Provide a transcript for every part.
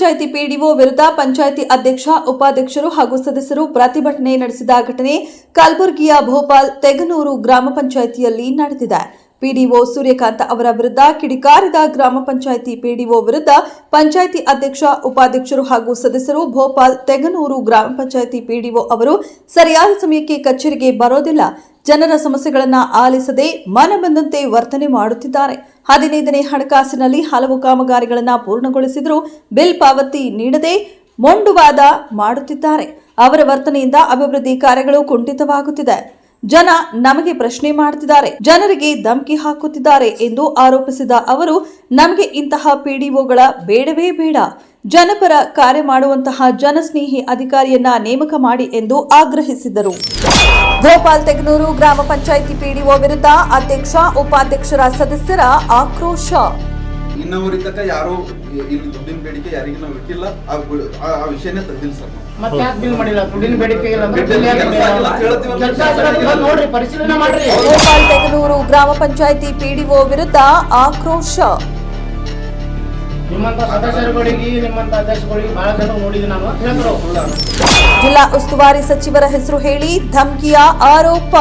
Panchayat PDO, ವಿರುದ್ಧ ಪಂಚಾಯಿತಿ ಅಧ್ಯಕ್ಷ, ಉಪಾಧ್ಯಕ್ಷರು ಹಾಗೂ ಸದಸ್ಯರು ಪ್ರತಿಭಟನೆ ನಡೆಸಿದ ಘಟನೆ ಕಲಬುರಗಿಯ ಭೋಪಾಲ್ ತೆಗನೂರು ಗ್ರಾಮ ಪಂಚಾಯಿತಿಯಲ್ಲಿ ನಡೆದಿದೆ. ಪಿಡಿಒ ಸೂರ್ಯಕಾಂತ ಅವರ ವಿರುದ್ಧ ಕಿಡಿಕಾರಿದ ಗ್ರಾಮ ಪಂಚಾಯಿತಿ ಪಿಡಿಒ ವಿರುದ್ಧ ಪಂಚಾಯಿತಿ ಅಧ್ಯಕ್ಷ, ಉಪಾಧ್ಯಕ್ಷರು ಹಾಗೂ ಸದಸ್ಯರು ಭೋಪಾಲ್ ತೆಗನೂರು ಗ್ರಾಮ ಪಂಚಾಯಿತಿ ಪಿಡಿಒ ಅವರು ಸರಿಯಾದ ಸಮಯಕ್ಕೆ ಕಚೇರಿಗೆ ಬರೋದಿಲ್ಲ. ಜನರ ಸಮಸ್ಯೆಗಳನ್ನು ಆಲಿಸದೆ ಮನ ಬಂದಂತೆ ವರ್ತನೆ ಮಾಡುತ್ತಿದ್ದಾರೆ. ಹದಿನೈದನೇ ಹಣಕಾಸಿನಲ್ಲಿ ಹಲವು ಕಾಮಗಾರಿಗಳನ್ನು ಪೂರ್ಣಗೊಳಿಸಿದರೂ ಬಿಲ್ ಪಾವತಿ ನೀಡದೆ ಮೊಂಡುವಾದ ಮಾಡುತ್ತಿದ್ದಾರೆ. ಅವರ ವರ್ತನೆಯಿಂದ ಅಭಿವೃದ್ಧಿ ಕಾರ್ಯಗಳು ಕುಂಠಿತವಾಗುತ್ತಿದೆ. ಜನ ನಮಗೆ ಪ್ರಶ್ನೆ ಮಾಡುತ್ತಿದ್ದಾರೆ ಜನರಿಗೆ ಧಮಕಿ ಹಾಕುತ್ತಿದ್ದಾರೆ ಎಂದು ಆರೋಪಿಸಿದ ಅವರು, ನಮಗೆ ಇಂತಹ ಪಿಡಿಒಗಳ ಬೇಡವೇ ಬೇಡ. ಜನಪರ ಕಾರ್ಯ ಮಾಡುವಂತಹ ಜನಸ್ನೇಹಿ ಅಧಿಕಾರಿಯನ್ನ ನೇಮಕ ಮಾಡಿ ಎಂದು ಆಗ್ರಹಿಸಿದರು. ಗೋಪಾಲ್ ತೆಗನೂರು ಗ್ರಾಮ ಪಂಚಾಯಿತಿ ಪಿಡಿಒ ವಿರುದ್ಧ ಅಧ್ಯಕ್ಷ, ಉಪಾಧ್ಯಕ್ಷರ ಸದಸ್ಯರ ಆಕ್ರೋಶ. ಇನ್ನವರಿ ಯಾರು ದುಡ್ಡಿನ ಬೇಡಿಕೆ ಯಾರಿಗೂ ಇಟ್ಟಿಲ್ಲ. ಆ ವಿಷಯನೇ ನಾವು. ಮತ್ತೆ ಯಾಕೆ ಬಿಲ್ ಮಾಡಿಲ್ಲ? ದುಡ್ಡಿನ ಬೇಡಿಕೆ ಇಲ್ಲ ನೋಡ್ರಿ ಪರಿಶೀಲನೆ ಮಾಡ್ರಿ. ಗ್ರಾಮ ಪಂಚಾಯಿತಿ ಪಿಡಿಒ ವಿರುದ್ಧ ಆಕ್ರೋಶ. ನಿಮ್ಮಂತ ಸದಸ್ಯರುಗಳಿಗೆ ನಿಮ್ಮಂತ ಅಧ್ಯಕ್ಷಗಳಿಗೆ ಬಹಳ ಜನ ನೋಡಿದ್ವಿ ನಾನು. ಅಂತ ಹೇಳಿದ್ರು ಜಿಲ್ಲಾ ಉಸ್ತುವಾರಿ ಸಚಿವರ ಹೆಸರು ಹೇಳಿ ಧಮಕಿಯ ಆರೋಪ.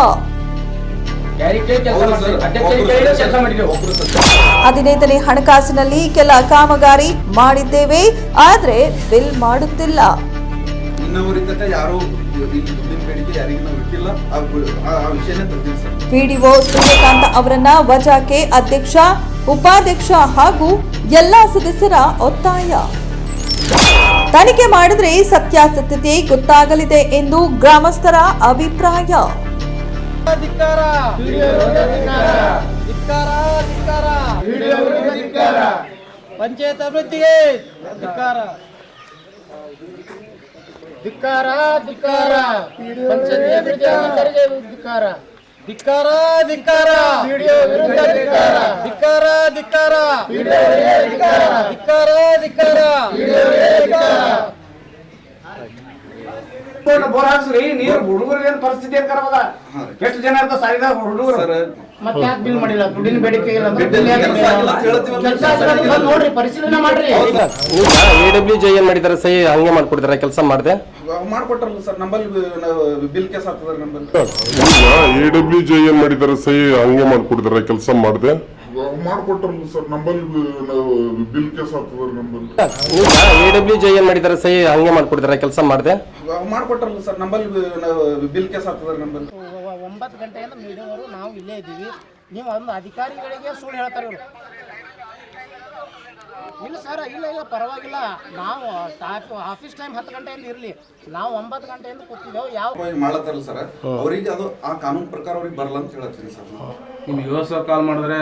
ಹದಿನೈದನೇ ಹಣಕಾಸಿನಲ್ಲಿ ಕೆಲ ಕಾಮಗಾರಿ ಮಾಡಿದ್ದೇವೆ ಆದ್ರೆ ಬಿಲ್ ಮಾಡುತ್ತಿಲ್ಲ. ಯಾರು ದುಡ್ಡಿನ ಬೇಡಿಕೆ ಯಾರಿಗೂ ನಾವು ಇಟ್ಟಿಲ್ಲ. ಆ ವಿಷಯನೇ. ಪಿಡಿಒ ಸೂರ್ಯಕಾಂತ ಅವರನ್ನ ವಜಾಕ್ಕೆ ಅಧ್ಯಕ್ಷ ಉಪಾಧ್ಯಕ್ಷ ಹಾಗೂ ಎಲ್ಲಾ ಸದಸ್ಯರ ಒತ್ತಾಯ. ತನಿಖೆ ಮಾಡಿದ್ರೆ ಸತ್ಯಾಸತ್ಯತೆ ಗೊತ್ತಾಗಲಿದೆ ಎಂದು ಗ್ರಾಮಸ್ಥರ ಅಭಿಪ್ರಾಯ. ಪಂಚಾಯತ್ ಅಭಿವೃದ್ಧಿಗೆ ಧಿಕ್ಕಾರ ಧಿಕ್ಕಾರ. ಧಿಕ್ಕಾರ. ಪಂಚಾಯತ್ ಧಿಕ್ಕಾರ. ಧಿಕ್ಕಾರ. ಧಿಕ್ಕಾರ ವಿರುದ್ಧ ಧಿಕ್ಕಾರ. ಧಿಕ್ಕಾರ ಧಿಕ್ಕಾರ. ಧಿಕ್ಕಾರ. ಧಿಕ್ಕಾರ ಬೋರ್ ಹಾಕ್ಸ್ರಿ ನೀರ್ ಹುಡುಗರಿಗೆ ಏನ್ ಪರಿಸ್ಥಿತಿ ಅಂತ ಕರಬದ. ಎಷ್ಟು ಜನ ಇರ್ತಾವ ಸಾರಿದಾಗ ಹುಡುಗರು? ಸರ್ ಮತ್ತೆ ಯಾಕೆ ಬಿಲ್ ಮಾಡಿಲ್ಲ? ದುಡ್ಡಿನ ಬೇಡಿಕೆ ಇಲ್ಲ ಅಂದ್ರೆ ನೋಡ್ರಿ ಪರಿಶೀಲನೆ ಮಾಡ್ರಿ. ಈಗ ಎ ಡಬ್ಲ್ಯೂ ಜೆ ಏನ್ ಮಾಡಿದಾರೆ ಸಹಿ ಹಂಗೆ ಮಾಡ್ಕೊಡ್ತಾರೆ? ಕೆಲಸ ಮಾಡಿದೆ? ಮಾಡ್ಕೊಟ್ರಲ್ಲ ಸರ್. ನಂಬಲ್ಲಿ ಬಿಲ್ ಕೇಸ್ ಆಗ್ತದ ನಂಬಲ್ಲಿ. ಈಗ ಎ ಡಬ್ಲ್ಯೂ ಜೆ ಏನ್ ಮಾಡಿದಾರೆ ಸಹಿ ಹಂಗೆ ಮಾಡ್ಕೊಡಿದಾರೆ ಕೆಲಸ ಮಾಡಿದೆ? ಮಾಡ್ಕೊಟ್ರಲ್ಲ ಸರ್. ನಂಬಲ್ಲಿ ಬಿಲ್ ಕೇಸ್ ಆಗ್ತದ ನಂಬಲ್ಲಿ. ಈಗ ಎ ಡಬ್ಲ್ಯೂ ಜೆ ಏನ್ ಮಾಡಿದಾರೆ ಸಹಿ ಹಂಗೆ ಮಾಡ್ಕೊಡ್ತಾರೆ? ಕೆಲಸ ಮಾಡಿದೆ? ಮಾಡ್ಕೊಟ್ರಲ್ಲ ಸರ್. ನಂಬಲ್ಲಿ ಬಿಲ್ ಕೇಸ್ ಆಗ್ತದ ನಂಬಲ್ಲಿ. ಒಂಬತ್ತು ಗಂಟೆಯಿಂದ ಮೀಡಿಯಾವರು ನಾವು ಇಲ್ಲೇ ಇದ್ದೀವಿ. ನೀವು ಒಂದು ಅಧಿಕಾರಿಗಳಿಗೆ ಸುಳ್ಳು ಹೇಳ್ತಾರೆ ಇವರು. ಇಲ್ಲ ಸರ್ ಇಲ್ಲ ಇಲ್ಲ ಪರವಾಗಿಲ್ಲ. ನಾವು ಆಫೀಸ್ ಟೈಮ್ ಹತ್ತು ಗಂಟೆಯಿಂದ ಇರಲಿ. ನಾವು ಒಂಬತ್ತು ಗಂಟೆಯಿಂದ ಕೂತಿದ್ದೆವು. ಯಾವ ಮಾಡತ್ತಾರಲ್ಲ ಸರ್? ಅವರಿಗೆ ಅದು ಆ ಕಾನೂನು ಪ್ರಕಾರ ಅವ್ರಿಗೆ ಬರಲ್ಲ ಅಂತ ಹೇಳ್ತೀನಿ ಸರ್ ನಾವು. ನಿಮ್ಗೆ ಯೋಗ ಕಾಲ್ ಮಾಡಿದ್ರೆ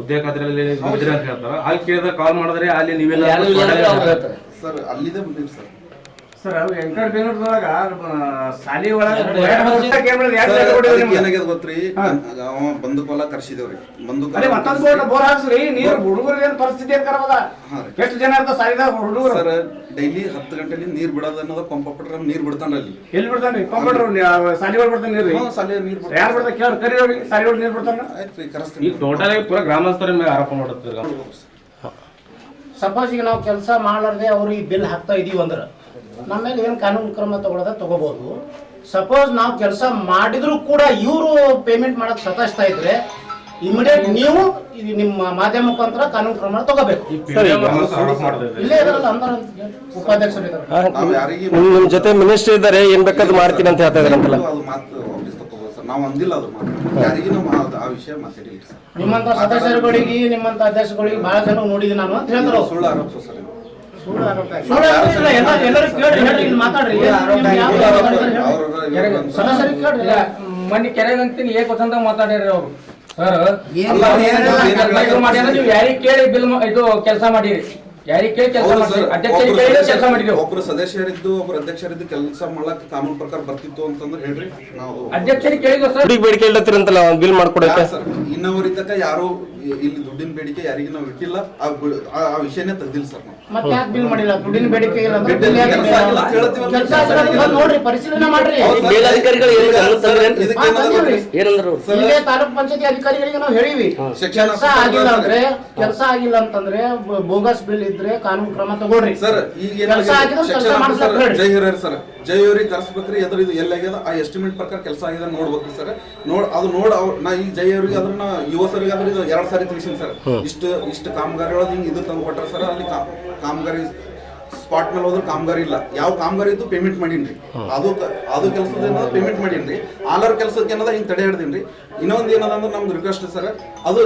ಉದ್ಯೋಗ ಖಾತ್ರಿಯಲ್ಲಿ ಇದ್ರಿ ಅಂತ ಹೇಳ್ತಾರೆ. ಅಲ್ಲಿ ಕೇಳಿದ್ರೆ ಕಾಲ್ ಮಾಡಿದ್ರೆ ಅಲ್ಲಿ ನೀವೆಲ್ಲ ಸರ್ ಅಲ್ಲಿದೆ ಬಂದಿರಿ ಸರ್. ಸರ್ ವೆಂಕಟ ಬೇನೂರ್ದೊಳಗ ಸಾಲಿ ಒಳಗ ಸರ್, ಅದಕ್ಕೆ ಏನಾಗ್ಯದ ಗೊತ್ತ್ರಿ? ಅವ ಮತ್ತೊಂದು ಬೋರ್ ಬೋರ್ ಹಾಕ್ಸ್ರಿ ನೀರ್ ಹುಡುಗರಿಗೆ ಏನ್ ಪರಿಸ್ಥಿತಿ ಅಂತ ಕರಬದ. ಎಷ್ಟು ಜನ ಇರ್ತಾವ ಸಾರಿದಾಗ ಹುಡುಗರು? ಸರ್ ಡೈಲಿ ಹತ್ತು ಗಂಟೆಲಿ ನೀರ್ ಬಿಡೋದು ಅನ್ನೋದು ಪಂಪ್ ಬಿಟ್ರೆ ನೀರ್ ಬಿಡ್ತಾನ ಅಲ್ಲಿ. ಎಲ್ಲಿ ಬಿಡ್ತಾನ್ರಿ? ಕಂಪ್ಯೂಟರ್ ಸಾಲಿ ಒಳಗೆ ಬಿಡ್ತಾನೆ ನೀರು? ಸಾಲಿ ನೀರ್ ಬಿಡ್ತಾನ ಯಾರು ಬಿಡ್ತಾರ ಕೇಳಿ ಕರಿ ಅವ್ರಿಗೆ ಸಾಲಿ ಒಳಗೆ ನೀರ್ ಬಿಡ್ತಾನ? ಆಯ್ತು ರೀ ಕರೆಸ್ತೀನಿ. ಈಗ ಟೋಟಲ್ ಆಗಿ ಪೂರ ಗ್ರಾಮಸ್ಥರ ಮೇಲೆ ಆರೋಪ ಮಾಡುತ್ತೀರ ಸಪೋಸ್ ಈಗ ನಾವು ಕೆಲಸ ಮಾಡಲಾರ್ದೆ ಅವ್ರಿಗೆ ಬಿಲ್ ಹಾಕ್ತಾ ಇದೀವಿ ಅಂದ್ರೆ. ನಮ್ಮ ಮೇಲೆ ಏನು ಕಾನೂನು ಕ್ರಮ ತಗೊಳ್ಳೋದ ತಗೋಬಹುದು ಸಪೋಸ್ ನಾವು ಕೆಲಸ ಮಾಡಿದ್ರು ಕೂಡ ಇವರು ಪೇಮೆಂಟ್ ಮಾಡಕ್ ಸತಾಯಿಸ್ತಾ ಇದ್ರೆ ಇಮಿಡಿಯೇಟ್ ನೀವು ಇದು ನಿಮ್ಮ ಮಾಧ್ಯಮ ಮುಖಾಂತರ ಕಾನೂನು ಕ್ರಮ ತಗೋಬೇಕು. ಇಲ್ಲೇ ಇದಾರಲ್ಲ ಅಂದ್ರ ಉಪಾಧ್ಯಕ್ಷರು ಇದ್ದಾರೆ ನಾವ್ ಯಾರಿಗೆ ನಿಮ್ ನಿಮ್ ಜೊತೆ ಮಿನಿಸ್ಟರ್ ಇದ್ದಾರೆ ಏನ್ ಬೇಕಾದ್ರು ಮಾಡ್ತೀನಿ ಅಂತ ಹೇಳ್ತಾ ಇದಾರಂತಲ್ಲ ಅದು ಮಾತು ವಾಪಸ್ ತಗೋಬೋದು ಸರ್. ನಾವು ಅಂದಿಲ್ಲ ಅದು ಮಾತು. ಯಾರಿಗೂ ನಾವು ಆ- ಆ ವಿಷಯ ಮಾತಾಡಿಲ್ಲ ಸರ್. ನಿಮ್ಮಂತ ಸದಸ್ಯರುಗಳಿಗೆ ನಿಮ್ಮಂತ ಅಧ್ಯಕ್ಷಗಳಿಗೆ ಬಹಳ ಜನ ನೋಡಿದ್ವಿ ನಾನು ಅಂತ ಹೇಳಿದ್ರು ಅವ್ರು. ಸುಳ್ಳು ಆರೋಪ ಸರ್. ಏಕ್ ವಸಂತ ಮಾತಾಡ್ಯಾರ ಅವ್ರು. ಸರ್ ನೀವು ಯಾರಿಗೆ ಕೇಳಿ ಬಿಲ್ ಇದು ಕೆಲಸ ಮಾಡಿರಿ? ಒಬ್ರು ಸದಸ್ಯರಿದ್ದು ಒಬ್ರು ಅಧ್ಯಕ್ಷರಿದ್ದು ಕೆಲಸ ಮಾಡಕ್ ಕಾನೂನು ಪ್ರಕಾರ ಬರ್ತಿತ್ತು ಅಂತಂದ್ರೆ ಹೇಳ್ರಿ ನಾವು ಅಧ್ಯಕ್ಷರಿಗೆ ಕೇಳಿದ್ವಿ ಸರ್? ಬೇಡಿಕೆ ಇಲ್ಲತ್ತಿರಂತಲ್ಲ ಬಿಲ್ ಮಾಡ್ಕೊಡಕ್ಕೆ? ಯಾರ್ ಸರ್? ಇನ್ನವರಿ ತನಕ ಯಾರು ಇಲ್ಲಿ ದುಡ್ಡಿನ ಬೇಡಿಕೆ ಯಾರಿಗೂ ನಾವು ಇಟ್ಟಿಲ್ಲ. ಆ ಆ- ಆ ವಿಷಯನೇ ತೆಗ್ದಿಲ್ಲ ಸರ್ ನಾವು. ಮತ್ತೆ ಯಾಕೆ ಬಿಲ್ ಮಾಡಿಲ್ಲ? ದುಡ್ಡಿನ ಬೇಡಿಕೆ ಇಲ್ಲ ಅಂದ್ರೆ ಬಿಲ್ ಯಾಕೆ ಕೆಲ್ಸ ಆಗಿಲ್ಲ. ಅಂತ ಹೇಳ್ತೀವಲ್ಲ. ಕೆಲ್ಸ ಆಗಿಲ್ಲ ಅಂತ ಬಂದ್ ನೋಡ್ರಿ ಪರಿಶೀಲನೆ ಮಾಡ್ರಿ. ಹೌದು ಸರ್. ಮೇಲಧಿಕಾರಿಗಳು ಏನ್ ಗಮನ ಸರ್, ಇದಕ್ಕೆ ಹಾ, ಏನಾದ್ರು ತಂದಿವ್ರಿ. ಏನಂದ್ರು ಅವ್ರು? ಸರ್, ಇಲ್ಲೇ ತಾಲೂಕ್ ಪಂಚಾಯತಿ ಅಧಿಕಾರಿಗಳಿಗೆ ನಾವು ಹೇಳಿವಿ. ಶಿಕ್ಷಣ ಕೆಲಸ ಆಗಿಲ್ಲ ಅಂದ್ರೆ ಕೆಲಸ ಆಗಿಲ್ಲ ಅಂತಂದ್ರೆ ಬೋಗಸ್ ಬಿಲ್ ಇದ್ರೆ ಕಾನೂನು ಕ್ರಮ ತಗೊಳ್ರಿ. ಸರ್ ಈಗ ಕೆಲಸ ಆಗಿದ್ರೆ ಕೆಲಸ ಸರ್. ಜೈ ಹಿರಿಯರ್ ಸರ್. ಜೈ ಅವ್ರಿಗೆ ಕರ್ಸ್ಬೇಕ್ರಿ. ಎದ್ರ ಇದು ಎಲ್ಲಾಗ್ಯದ ಆ ಎಸ್ಟಿಮೇಟ್ ಪ್ರಕಾರ ಕೆಲಸ ಆಗಿದೆ ನೋಡ್ಬೇಕ್ರಿ ಸರ್. ನೋಡ್ ಅದು ನೋಡ್ ಅವ್ರ ನಾ ಈ ಜೈ ಅವ್ರಿಗೆ ಅದನ್ನ ಯುವ ಸರಿಗೆ ಅದ್ರ ಇದು ಎರಡ್ ಸಾರಿ ತಿಳಿಸಿನಿ ಸರ್. ಇಷ್ಟು ಇಷ್ಟು ಕಾಮಗಾರಿ ಒಳಗೆ ಹಿಂಗ್ ಇದು ತಂದು ಕೊಟ್ರ ಸರ್ ಅಲ್ಲಿ ಕಾಮಗಾರಿ ಸ್ಪಾಟ್ ಮೇಲೆ ಹೋದ್ರೆ ಕಾಮಗಾರಿ ಇಲ್ಲ. ಯಾವ ಕಾಮಗಾರಿ ಇದ್ದು ಪೇಮೆಂಟ್ ಮಾಡೀನ್ರಿ. ಅದು ಅದು ಕೆಲಸದ ಪೇಮೆಂಟ್ ಮಾಡೀನ್ರಿ. ಆಲರ್ ಕೆಲಸಕ್ಕೆ ಏನದ ಹಿಂಗೆ ತಡೆ ಹಿಡ್ದೀನಿ ಇನ್ನೊಂದು ಏನದ ಅಂದ್ರೆ ನಮ್ದು ರಿಕ್ವೆಸ್ಟ್ ಸರ್ ಅದು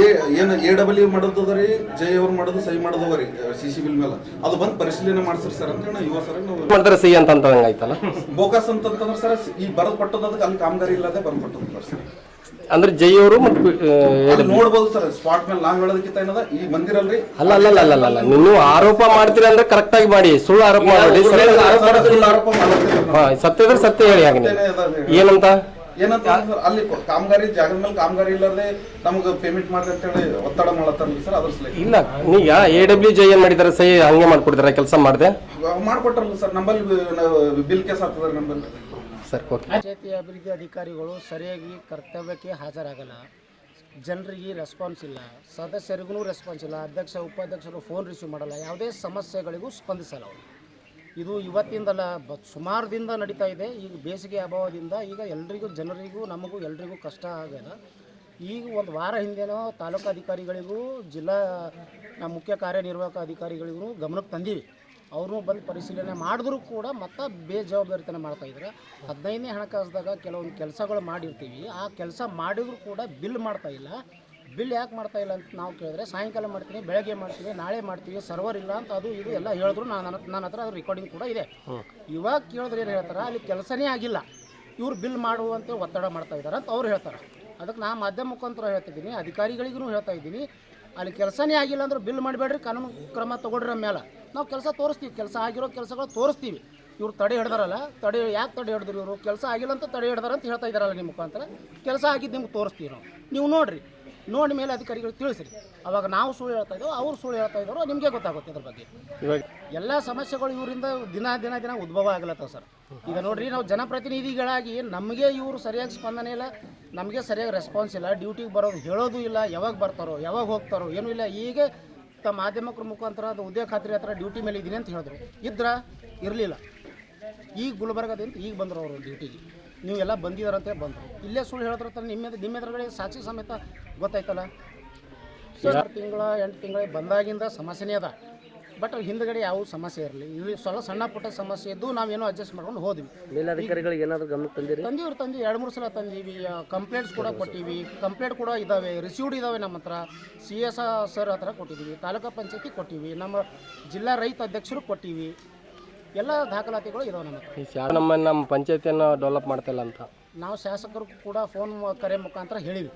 ಏ ಏನು ಎ ಡಬಲ್ ಮಾಡೋದು ರೀ ಜೈ ಅವ್ರು ಮಾಡೋದು ಸಹಿ ಮಾಡೋದು ರೀ ಸಿ ಸಿ ಬಿಲ್ ಮೇಲೆ ಅದು ಬಂದು ಪರಿಶೀಲನೆ ಮಾಡ್ಸ್ರಿ ಸರ್ ಅಂತ ನಾವು ಯುವ ಸರ್ ನಾವು ಮಾಡ್ತಾರೆ ಸಹಿ ಅಂತ ಆಯ್ತಲ್ಲ? ಬೋಕಸ್ ಅಂತಂದ್ರೆ ಸರ್ ಈ ಬರದ್ ಕೊಟ್ಟದ್ದು ಅದಕ್ಕೆ ಅಲ್ಲಿ ಕಾಮಗಾರಿ ಇಲ್ಲದೆ ಬರದ್ ಕೊಟ್ಟದ್ದು ಸರ್. ಅಂದ್ರೆ ಜೈ ಅವರು ಮತ್ತು ನೋಡ್ಬೋದು ಸರ್ ಸ್ಪಾಟ್ ಮೇಲೆ ನಾವ್ ಹೇಳೋದಕ್ಕಿಂತ ಏನದ? ಈ ಬಂದಿರಲ್ರಿ? ಅಲ್ಲ ಅಲ್ಲ ಅಲ್ಲ ಅಲ್ಲ ಅಲ್ಲ ನೀವು ಆರೋಪ ಮಾಡ್ತೀರಿ ಅಂದ್ರೆ ಕರೆಕ್ಟ್ ಆಗಿ ಮಾಡಿ. ಸುಳ್ಳು ಆರೋಪ ಮಾಡಿ. ಸತ್ಯ ಆರೋಪ ಹಾ ಸತ್ಯ ಇದ್ರೆ ಸತ್ಯ ಹೇಳಿ ಹಾಗೆ ಏನಂತ? ಏನಂತ ಸರ್ ಅಲ್ಲಿ ಕಾಮಗಾರಿ ಜಾಗದ ಮೇಲೆ ಕಾಮಗಾರಿ ಇಲ್ಲದೆ ನಮಗೆ ಪೇಮೆಂಟ್ ಮಾಡಿ ಅಂತ ಹೇಳಿ ಒತ್ತಡ ಮಾಡತ್ತಾರಲ್ಲ ಸರ್ ಅದ್ರ ಸಲ ಇಲ್ಲ ನೀಗ ಎ ಡಬ್ಲ್ಯೂ ಜೈ ಏನ್ ಮಾಡಿದಾರೆ ಸಹಿ ಹಂಗೆ ಮಾಡ್ಕೊಡ್ತಾರೆ ಕೆಲಸ ಮಾಡಿದೆ? ಮಾಡ್ಕೊಟ್ರಲ್ಲ ಸರ್ ನಂಬಲ್ಲಿ ಬಿಲ್ ಕೇಸ್ ಆಗ್ತದ ನಂಬಲ್ಲಿ. Sir, okay. ಅಭಿವೃದ್ಧಿ ಅಧಿಕಾರಿಗಳು ಸರಿಯಾಗಿ ಕರ್ತವ್ಯಕ್ಕೆ ಹಾಜರಾಗಲ್ಲ. ಜನರಿಗೆ ರೆಸ್ಪಾನ್ಸ್ ಇಲ್ಲ. ಸದಸ್ಯರಿಗೂ ರೆಸ್ಪಾನ್ಸ್ ಇಲ್ಲ. ಅಧ್ಯಕ್ಷ, ಉಪಾಧ್ಯಕ್ಷರು ಫೋನ್ ರಿಸೀವ್ ಮಾಡಲ್ಲ. ಯಾವುದೇ ಸಮಸ್ಯೆಗಳಿಗೂ ಸ್ಪಂದಿಸಲ್ಲ ಅವರು. ಇದು ಇವತ್ತಿಂದಲ್ಲ ಬ ಸುಮಾರು ದಿನದ ನಡೀತಾ ಇದೆ. ಈಗ ಬೇಸಿಗೆ ಅಭಾವದಿಂದ ಈಗ ಎಲ್ರಿಗೂ, ಜನರಿಗೂ, ನಮಗೂ ಎಲ್ರಿಗೂ ಕಷ್ಟ ಆಗ್ಯದ. ಈಗ ಒಂದು ವಾರ ಹಿಂದೆನೋ ತಾಲೂಕು ಅಧಿಕಾರಿಗಳಿಗೂ, ಜಿಲ್ಲಾ ನಮ್ಮ ಮುಖ್ಯ ಕಾರ್ಯನಿರ್ವಾಹಕ ಅಧಿಕಾರಿಗಳಿಗೂ ಗಮನಕ್ಕೆ ತಂದೀವಿ. ಅವರು ಬಂದು ಪರಿಶೀಲನೆ ಮಾಡಿದ್ರು ಕೂಡ ಮತ್ತೆ ಬೇಜವಾಬ್ದಾರಿತನ ಮಾಡ್ತಾ ಇದ್ದಾರೆ ಹದಿನೈದನೇ ಹಣಕಾಸುದಾಗ ಕೆಲವೊಂದು ಕೆಲಸಗಳು ಮಾಡಿರ್ತೀವಿ. ಆ ಕೆಲಸ ಮಾಡಿದ್ರು ಕೂಡ ಬಿಲ್ ಮಾಡ್ತಾ ಇಲ್ಲ. ಬಿಲ್ ಯಾಕೆ ಮಾಡ್ತಾ ಇಲ್ಲ ಅಂತ ನಾವು ಕೇಳಿದ್ರೆ ಸಾಯಂಕಾಲ ಮಾಡ್ತೀನಿ ಬೆಳಗ್ಗೆ ಮಾಡ್ತೀವಿ ನಾಳೆ ಮಾಡ್ತೀವಿ ಸರ್ವರ್ ಇಲ್ಲ ಅಂತ ಅದು ಇದು ಎಲ್ಲ ಹೇಳಿದ್ರು ನಾನು ನನ್ನ ಹತ್ರ ಅದು ರೆಕಾರ್ಡಿಂಗ್ ಕೂಡ ಇದೆ. ಇವಾಗ ಕೇಳಿದ್ರೆ ಏನು ಹೇಳ್ತಾರೆ ಅಲ್ಲಿ ಕೆಲಸನೇ ಆಗಿಲ್ಲ. ಇವ್ರು ಬಿಲ್ ಮಾಡುವಂತೆ ಒತ್ತಡ ಮಾಡ್ತಾ ಇದ್ದಾರೆ ಅಂತ ಅವ್ರು ಹೇಳ್ತಾರೆ. ಅದಕ್ಕೆ ನಾ ಮಾಧ್ಯಮ ಮುಖಾಂತರ ಹೇಳ್ತಿದ್ದೀನಿ ಅಧಿಕಾರಿಗಳಿಗೂ ಹೇಳ್ತಾ ಇದ್ದೀನಿ. ಅಲ್ಲಿ ಕೆಲಸನೇ ಆಗಿಲ್ಲ ಅಂದ್ರೆ ಬಿಲ್ ಮಾಡಬೇಡ್ರಿ ಕಾನೂನು ಕ್ರಮ ತಗೊಳ್ರಿ ಮೇಲೆ ನಾವು ಕೆಲಸ ತೋರಿಸ್ತೀವಿ ಕೆಲಸ ಆಗಿರೋ ಕೆಲಸಗಳು ತೋರಿಸ್ತೀವಿ. ಇವ್ರು ತಡೆ ಹಿಡ್ದಾರಲ್ಲ ತಡೆ ಯಾಕೆ ತಡೆ ಹಿಡಿದ್ರು ಇವರು ಕೆಲಸ ಆಗಿಲ್ಲ ಅಂತ ತಡೆ ಹಿಡ್ದಾರ ಅಂತ ಹೇಳ್ತಾ ಇದ್ದಾರಲ್ಲ ನಿಮ್ಮ ಮುಖಾಂತರ. ಕೆಲಸ ಆಗಿದ್ದು ನಿಮ್ಗೆ ತೋರಿಸ್ತೀವಿ ನಾವು. ನೀವು ನೋಡ್ರಿ ನೋಡಿ ಮೇಲೆ ಅಧಿಕಾರಿಗಳು ತಿಳಿಸ್ರಿ. ಅವಾಗ ನಾವು ಸುಳ್ಳು ಹೇಳ್ತಾ ಇದ್ದೋ ಅವ್ರು ಸುಳ್ಳು ಹೇಳ್ತಾ ಇದ್ದಾರೋ ನಿಮಗೆ ಗೊತ್ತಾಗುತ್ತೆ ಇದ್ರ ಬಗ್ಗೆ. ಇವಾಗ ಎಲ್ಲ ಸಮಸ್ಯೆಗಳು ಇವರಿಂದ ದಿನ ದಿನ ದಿನ ಉದ್ಭವ ಆಗ್ಲತ್ತವ ಸರ್. ಈಗ ನೋಡ್ರಿ ನಾವು ಜನಪ್ರತಿನಿಧಿಗಳಾಗಿ ನಮಗೆ ಇವರು ಸರಿಯಾಗಿ ಸ್ಪಂದನೆ ಇಲ್ಲ ನಮಗೆ ಸರಿಯಾಗಿ ರೆಸ್ಪಾನ್ಸ್ ಇಲ್ಲ ಡ್ಯೂಟಿಗೆ ಬರೋದು ಹೇಳೋದು ಇಲ್ಲ ಯಾವಾಗ ಬರ್ತಾರೋ ಯಾವಾಗ ಹೋಗ್ತಾರೋ ಏನೂ ಇಲ್ಲ. ಈಗ ತಮ್ಮ ಮಾಧ್ಯಮಕ್ರ ಮುಖಾಂತರ ಅದು ಉದಯ ಖಾತ್ರಿ ಹತ್ರ ಡ್ಯೂಟಿ ಮೇಲೆ ಇದ್ದೀನಿ ಅಂತ ಹೇಳಿದ್ರು. ಇದ್ರ ಇರಲಿಲ್ಲ. ಈಗ ಗುಲ್ಬರ್ಗದಿಂದ ಈಗ ಬಂದರು ಅವರು ಡ್ಯೂಟಿಗೆ. ನೀವು ಎಲ್ಲ ಬಂದಿದಾರಂತೆ ಬಂದರು. ಇಲ್ಲೇ ಸುಳ್ಳು ಹೇಳಿದ್ರ ನಿಮ್ಮ ನಿಮ್ಮ ಎದುರುಗಡೆ ಸಾಕ್ಷಿ ಸಮೇತ ಗೊತ್ತಾಯ್ತಲ್ಲ? ಸರ್ ತಿಂಗಳ ಎಂಟು ತಿಂಗಳಿಗೆ ಬಂದಾಗಿಂದ ಸಮಸ್ಯೆನೇ ಅದ. ಬಟ್ ಹಿಂದ್ಗಡೆ ಯಾವ ಸಮಸ್ಯೆ ಇರಲಿ. ಇಲ್ಲಿ ಸ್ವಲ್ಪ ಸಣ್ಣ ಪುಟ್ಟ ಸಮಸ್ಯೆ ಇದ್ದು ನಾವೇನೋ ಅಡ್ಜಸ್ಟ್ ಮಾಡ್ಕೊಂಡು ಹೋದ್ವಿ. ಮೇಲಧಿಕಾರಿಗಳಿಗೆ ಏನಾದರೂ ಗಮನ ತಂದಿರಿ? ತಂದಿವ್ರು ತಂದು ಎರಡು ಮೂರು ಸಲ ತಂದೀವಿ. ಕಂಪ್ಲೇಂಟ್ಸ್ ಕೂಡ ಕೊಟ್ಟಿವಿ. ಕಂಪ್ಲೇಂಟ್ ಕೂಡ ಇದ್ದಾವೆ ರಿಸೀವ್ಡ್ ಇದ್ದಾವೆ ನಮ್ಮ ಹತ್ರ. ಸಿ ಎಸ್ ಸರ್ ಹತ್ರ ಕೊಟ್ಟಿದ್ದೀವಿ ತಾಲೂಕು ಪಂಚಾಯತಿ ಕೊಟ್ಟಿವಿ. ನಮ್ಮ ಜಿಲ್ಲಾ ರೈತ ಅಧ್ಯಕ್ಷರು ಕೊಟ್ಟಿವಿ. ಎಲ್ಲ ದಾಖಲಾತಿಗಳು ಇದಾವೆ ನಮ್ಮ ಹತ್ರ. ನಮ್ಮ ನಮ್ಮ ಪಂಚಾಯತಿಯನ್ನು ಡೆವಲಪ್ ಮಾಡ್ತಿಲ್ಲ ಅಂತ. ನಾವು ಶಾಸಕರು ಕೂಡ ಫೋನ್ ಕರೆ ಮುಖಾಂತರ ಹೇಳಿವಿ.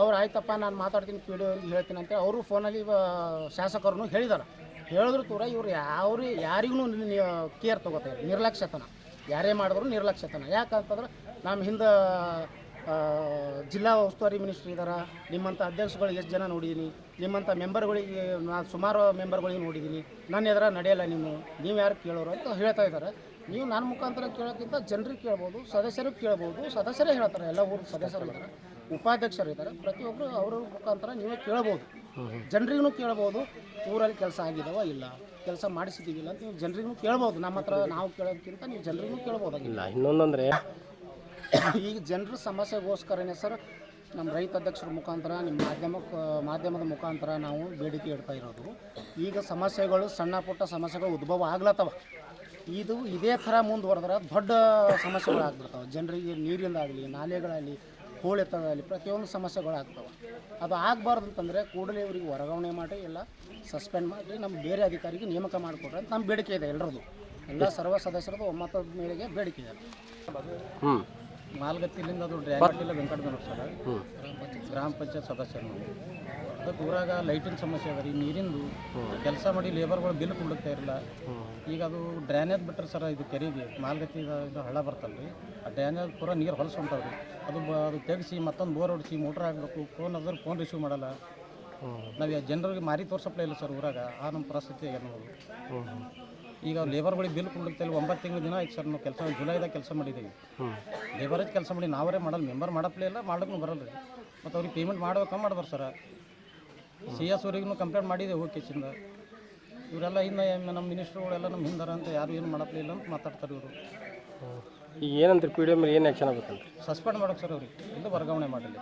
ಅವ್ರು ಆಯ್ತಪ್ಪ ನಾನು ಮಾತಾಡ್ತೀನಿ ಪಿ ಡಿ ಹೇಳ್ತೀನಿ ಅಂತ ಅವರು ಫೋನಲ್ಲಿ ಶಾಸಕರನ್ನು ಹೇಳಿದಾರೆ. ಹೇಳಿದ್ರು ತೂರ ಇವ್ರು ಯಾವ್ರಿ ಯಾರಿಗೂ ಕೇರ್ ತಗೋತಾರೆ ನಿರ್ಲಕ್ಷ್ಯತನ. ಯಾರೇ ಮಾಡಿದ್ರು ನಿರ್ಲಕ್ಷ್ಯತನ. ಯಾಕಂತಂದ್ರೆ ನಮ್ಮ ಹಿಂದೆ ಜಿಲ್ಲಾ ಉಸ್ತುವಾರಿ ಮಿನಿಸ್ಟ್ರ್ ಇದ್ದಾರೆ ನಿಮ್ಮಂಥ ಅಧ್ಯಕ್ಷಗಳಿಗೆ ಎಷ್ಟು ಜನ ನೋಡಿದ್ದೀನಿ ನಿಮ್ಮಂಥ ಮೆಂಬರ್ಗಳಿಗೆ ನಾನು ಸುಮಾರು ಮೆಂಬರ್ಗಳಿಗೆ ನೋಡಿದ್ದೀನಿ ನನ್ನ ಎದುರ ನಡೆಯಲ್ಲ ನಿಮ್ಮ ನೀವು ಯಾರು ಕೇಳೋರು ಅಂತ ಹೇಳ್ತಾ ಇದ್ದಾರೆ ನೀವು ನನ್ನ ಮುಖಾಂತರ ಕೇಳೋಕ್ಕಿಂತ ಜನರಿಗೆ ಕೇಳ್ಬೋದು, ಸದಸ್ಯರು ಕೇಳ್ಬೋದು, ಸದಸ್ಯರೇ ಹೇಳ್ತಾರೆ. ಎಲ್ಲ ಊರು ಸದಸ್ಯರು ಇದ್ದಾರೆ ಉಪಾಧ್ಯಕ್ಷರು ಇದ್ದಾರೆ ಪ್ರತಿಯೊಬ್ಬರು ಅವ್ರ ಮುಖಾಂತರ ನೀವೇ ಕೇಳ್ಬೋದು. ಜನರಿಗೂ ಕೇಳ್ಬೋದು ಊರಲ್ಲಿ ಕೆಲಸ ಆಗಿದಾವ ಇಲ್ಲ ಕೆಲಸ ಮಾಡಿಸಿದೀವಿಲ್ಲ ಅಂತ ನೀವು ಜನರಿಗೂ ಕೇಳ್ಬೋದು. ನಮ್ಮ ಹತ್ರ ನಾವು ಕೇಳೋದಕ್ಕಿಂತ ನೀವು ಜನರಿಗೂ ಕೇಳ್ಬೋದಾಗಿಲ್ಲ ಇಲ್ಲ ಇನ್ನೊಂದಂದ್ರೆ ಈಗ ಜನರ ಸಮಸ್ಯೆಗೋಸ್ಕರನೇ ಸರ್ ನಮ್ಮ ರೈತ ಅಧ್ಯಕ್ಷರ ಮುಖಾಂತರ ನಿಮ್ಮ ಮಾಧ್ಯಮ ಮಾಧ್ಯಮದ ಮುಖಾಂತರ ನಾವು ಬೇಡಿಕೆ ಇಡ್ತಾ ಇರೋದು. ಈಗ ಸಮಸ್ಯೆಗಳು ಸಣ್ಣ ಪುಟ್ಟ ಸಮಸ್ಯೆಗಳು ಉದ್ಭವ ಆಗ್ಲತ್ತವ. ಇದು ಇದೇ ಥರ ಮುಂದುವರೆದ್ರೆ ದೊಡ್ಡ ಸಮಸ್ಯೆಗಳು ಆಗ್ಬಿಡ್ತಾವೆ ಜನರಿಗೆ ನೀರಿಂದಾಗಲಿ ನಾಲೆಗಳಾಗಲಿ ಹೂಳೆತ್ತದಾಗಲಿ ಪ್ರತಿಯೊಂದು ಸಮಸ್ಯೆಗಳು ಆಗ್ತವೆ ಅದು ಆಗಬಾರ್ದು ಅಂತಂದರೆ ಕೂಡಲೇ ಇವರಿಗೆ ವರ್ಗಾವಣೆ ಮಾಡಿ ಎಲ್ಲ ಸಸ್ಪೆಂಡ್ ಮಾಡಿ ನಮ್ಮ ಬೇರೆ ಅಧಿಕಾರಿಗೆ ನೇಮಕ ಮಾಡಿಕೊಡ್ರಿ ಅಂತ ನಮ್ಮ ಬೇಡಿಕೆ ಇದೆ ಎಲ್ಲರದು ಎಲ್ಲ ಸರ್ವ ಸದಸ್ಯರದು ಒಮ್ಮತದ ಮೇರೆಗೆ ಬೇಡಿಕೆ ಇದೆ. ಮಾಲ್ಗತ್ತಿಲಿಂದ ಅದು ಡ್ರೈವರ್ ಇಲ್ಲ ವೆಂಕಟಗೌಡ ಸರ್. ಗ್ರಾಮ ಪಂಚಾಯತ್ ಸದಸ್ಯರು. ಅದಕ್ಕೆ ಊರಾಗ ಲೈಟಿನ ಸಮಸ್ಯೆ ಅದ ರೀ, ನೀರಿಂದು ಕೆಲಸ ಮಾಡಿ ಲೇಬರ್ಗಳು ಬಿಲ್ ಕೊಡ್ಲಿಕ್ಕೆ ಇರಲ್ಲ. ಈಗ ಅದು ಡ್ರ್ಯಾನೇಜ್ ಬಿಟ್ಟರೆ ಸರ್ ಇದು ಕೆರೆಗೆ ಮಾಲ್ಗತಿ ಇದು ಹಳ್ಳ ಬರ್ತಲ್ಲ ರೀ ಆ ಡ್ರೈನೇಜ್ ಪೂರ ನೀರು ಹೊಲಸು ಹೊಂಟಾವ ರೀ ಅದು ಅದು ತೆಗೆಸಿ ಮತ್ತೊಂದು ಬೋರ್ ಹೊಡಿಸಿ ಮೋಟ್ರ್ ಹಾಕ್ಬೇಕು ಫೋನ್ ಅದ್ರ ಫೋನ್ ರಿಸೀವ್ ಮಾಡಲ್ಲ. ನಾವು ಜನರಿಗೆ ಮಾರಿ ತೋರ್ಸಪ್ಲೇ ಇಲ್ಲ ಸರ್ ಊರಾಗ, ಆ ನಮ್ಮ ಪರಿಸ್ಥಿತಿ ಆಗ್ಯದ ನೋಡಿ ಈಗ ಲೇಬರ್ಗಳಿಗೆ ಬಿಲ್ ಕೊಡ್ಲಿಕ್ಕೆ ಒಂಬತ್ತು ತಿಂಗಳು ದಿನ ಆಯ್ತು ಸರ್ ನಾವು ಕೆಲಸ, ಜುಲೈದಾಗ ಕೆಲಸ ಮಾಡಿದ್ದೀವಿ ಲೇಬರೇಜ್ ಕೆಲಸ ಮಾಡಿ ನಾವರೇ ಮಾಡಲ್ಲ ಮೆಂಬರ್ ಮಾಡಪ್ಲೇ ಇಲ್ಲ ಮಾಡಕ್ಕೂ ಬರಲ್ಲ ರೀ ಮತ್ತು ಅವ್ರಿಗೆ ಪೇಮೆಂಟ್ ಮಾಡ್ಬೇಕಾ ಮಾಡ್ಬಾರ್ದು ಸರ. ಸಿ ಎಸ್ ಅವರಿಗೂ ಕಂಪ್ಲೇಂಟ್ ಮಾಡಿದೆ ಹೋಗಿ ಕೇಸಿಂದ ಇವರೆಲ್ಲ ಹಿಂದೆ ನಮ್ಮ ಮಿನಿಸ್ಟ್ರುಗಳೆಲ್ಲ ನಮ್ಮ ಹಿಂದಾರ ಅಂತ ಯಾರು ಏನು ಮಾಡಪ್ಲೇ ಇಲ್ಲ ಅಂತ ಮಾತಾಡ್ತಾರೆ ಇವರು. ಈಗ ಏನಂತೀರಿ ಪಿ ಡಿ ಎಂ ಏನು ಆ್ಯಕ್ಷನ್ ಆಗುತ್ತೆ ಸಸ್ಪೆಂಡ್ ಮಾಡೋಕೆ ಸರ್ ಅವ್ರಿಗೆ. ಇದು ವರ್ಗಾವಣೆ ಮಾಡಲಿ.